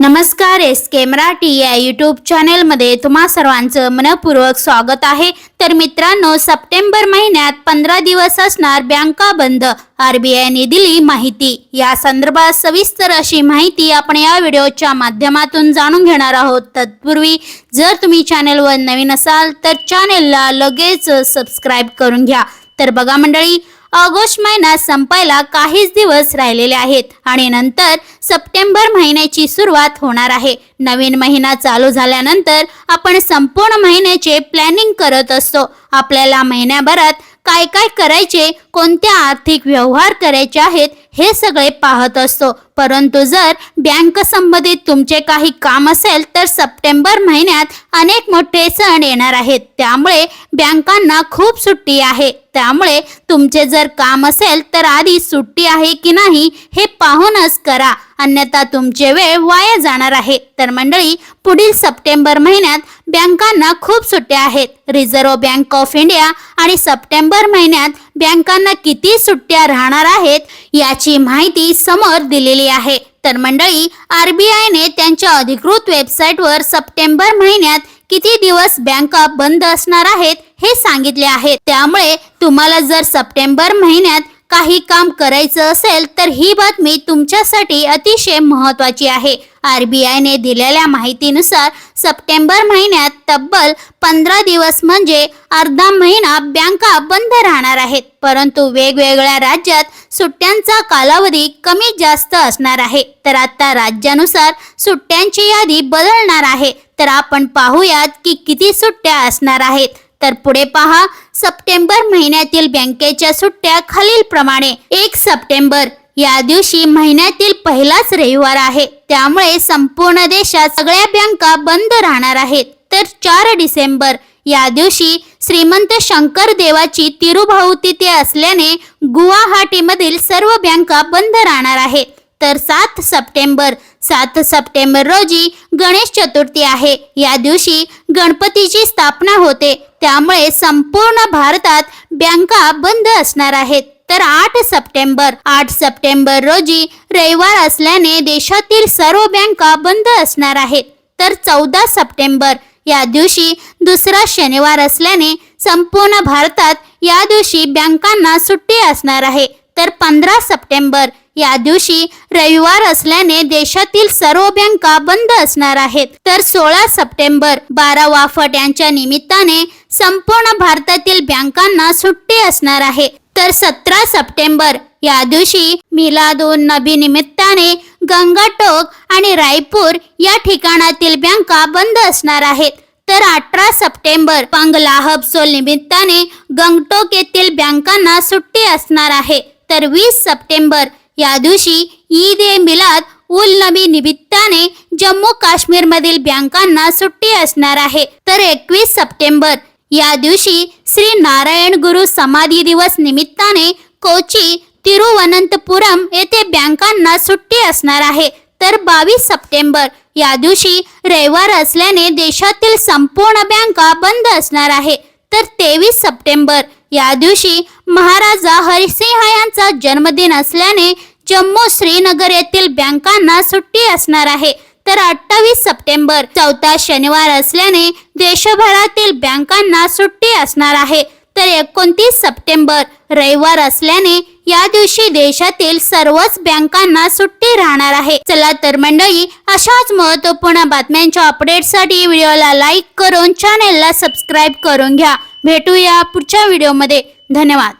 नमस्कार एस के मराठी या यूट्यूब चॅनेलमध्ये तुम्हा सर्वांचं मनपूर्वक स्वागत आहे. तर मित्रांनो सप्टेंबर महिन्यात पंधरा दिवस असणार बँका बंद आरबीआयने दिली माहिती. या संदर्भात सविस्तर अशी माहिती आपण या व्हिडिओच्या माध्यमातून जाणून घेणार आहोत. तत्पूर्वी जर तुम्ही चॅनेलवर नवीन असाल तर चॅनेलला लगेच सबस्क्राईब करून घ्या. तर बघा मंडळी ऑगस्ट महिना संपायला काहीच दिवस राहिलेले आहेत आणि नंतर सप्टेंबर महिन्याची सुरुवात होणार आहे. नवीन महिना चालू झाल्यानंतर आपण संपूर्ण महिन्याचे प्लॅनिंग करत असतो. आपल्याला महिन्याभरात काय काय करायचे कोणत्या आर्थिक व्यवहार करायचे आहेत हे सगळे पाहत असतो. परंतु जर बँक संबंधित तुमचे काही काम असेल तर सप्टेंबर महिन्यात अनेक मोठे सण येणार आहेत. त्यामुळे बँकांना खूप सुट्टी आहे. त्यामुळे तुमचे जर काम असेल तर आधी सुट्टी आहे की नाही हे पाहूनच करा. अन्यथा तुमचे वेळ वाया जाणार आहे. तर मंडळी पुढील सप्टेंबर महिन्यात बँकांना खूप सुट्ट्या आहेत. रिझर्व्ह बँक ऑफ इंडिया आणि सप्टेंबर महिन्यात बँकांना किती सुट्ट्या राहणार आहेत याची माहिती समोर दिलेली आहे. तर मंडळी आरबीआयने त्यांच्या अधिकृत वेबसाईटवर सप्टेंबर महिन्यात किती दिवस बँका बंद असणार आहेत हे सांगितले आहे. त्यामुळे तुम्हाला जर सप्टेंबर महिन्यात काही काम करायचं असेल तर ही बातमी तुमच्यासाठी अतिशय महत्वाची आहे. आरबीआयने दिलेल्या माहितीनुसार सप्टेंबर महिन्यात तब्बल पंधरा दिवस म्हणजे अर्धा महिना बँका बंद राहणार आहेत. परंतु वेगवेगळ्या राज्यात सुट्ट्यांचा कालावधी कमी जास्त असणार आहे. तर आता राज्यानुसार सुट्ट्यांची यादी बदलणार आहे. तर आपण पाहूयात की किती सुट्ट्या असणार आहेत. तर पुढे पहा सप्टेंबर महिन्यातील बँकेच्या सुट्ट्या खालीलप्रमाणे. एक सप्टेंबर या दिवशी महिन्यातील पहिलाच रविवार आहे. त्यामुळे संपूर्ण देशात सगळ्या बँका बंद राहणार आहेत. तर चार डिसेंबर या दिवशी श्रीमंत शंकर देवाची तिरुभावतिथी असल्याने गुवाहाटीमधील सर्व बँका बंद राहणार आहेत. तर सात सप्टेंबर सात सप्टेंबर रोजी गणेश चतुर्थी आहे. या दिवशी गणपतीची स्थापना होते. त्यामुळे संपूर्ण भारतात बँका बंद असणार आहेत. तर आठ सप्टेंबर आठ सप्टेंबर रोजी रविवार असल्याने देशातील सर्व बँका बंद असणार आहेत. तर चौदा सप्टेंबर या दिवशी दुसरा शनिवार असल्याने संपूर्ण भारतात या दिवशी बँकांना सुट्टी असणार आहे. तर पंधरा सप्टेंबर या दिवशी रविवार असल्याने देशातील सर्व बँका बंद असणार आहेत. तर सोळा सप्टेंबर बारा वाफट यांच्या निमित्ताने संपूर्ण भारतातील बँकांना सुट्टी असणार आहे. तर सतरा सप्टेंबर या दिवशी मिलादोन नबी निमित्ताने गंगाटोक आणि रायपूर या ठिकाणातील बँका बंद असणार आहेत. तर अठरा सप्टेंबर पंगलाहब सोल निमित्ताने गंगटोक येथील बँकांना सुट्टी असणार आहे. तर वीस सप्टेंबर या दिवशी ईद ए मिलाद उल नबी निमित्ताने जम्मू काश्मीरमधील बँकांना सुट्टी असणार आहे. तर एकवीस सप्टेंबर या दिवशी श्री नारायण गुरु समाधी दिवस निमित्ताने कोची तिरुवनंतपुरम येथे बँकांना सुट्टी असणार आहे. तर बावीस सप्टेंबर या दिवशी रविवार असल्याने देशातील संपूर्ण बँका बंद असणार आहे. तर तेवीस सप्टेंबर या दिवशी महाराजा हरिसिंह यांचा जन्मदिन असल्याने जम्मू श्रीनगर येथील बँकांना सुट्टी असणार आहे. तर अठ्ठावीस सप्टेंबर चौथा शनिवार असल्याने देशभरातील बँकांना सुट्टी असणार आहे. तर एकोणतीस सप्टेंबर रविवार असल्याने या दिवशी देशातील सर्वच बँकांना सुट्टी राहणार आहे. चला तर मंडळी अशाच महत्त्वपूर्ण बातम्यांच्या अपडेटसाठी व्हिडिओला लाईक करून चॅनेलला सबस्क्राईब करून घ्या. भेटूया पुढच्या व्हिडिओमध्ये. धन्यवाद.